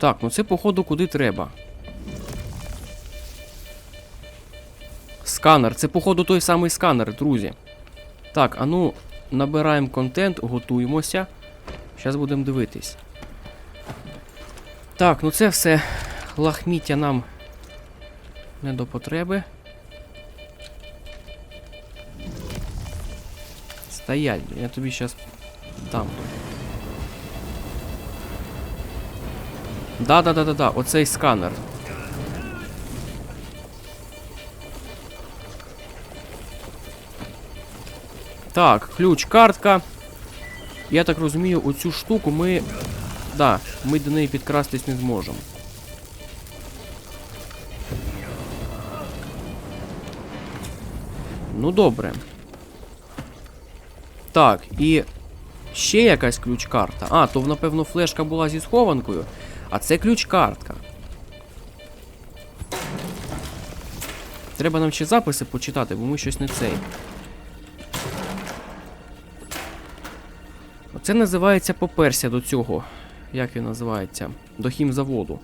Так, ну це походу куди треба. Сканер, це походу той самий сканер, друзі. Так, а ну, набираємо контент, готуємося. Зараз будемо дивитись. Так, ну це все лахміття нам не до потреби. Стоять, я тобі зараз дам. Да-да-да-да-да, оцей сканер. Так, ключ, картка. Я так розумію, оцю штуку ми. Да, ми до неї підкрастись не зможемо. Ну добре. Так, і ще якась ключ-карта. А, то напевно флешка була зі схованкою. А це ключ-картка. Треба нам ще записи почитати, бо ми щось не цей. Оце називається поперся до цього. Як він називається? До хімзаводу.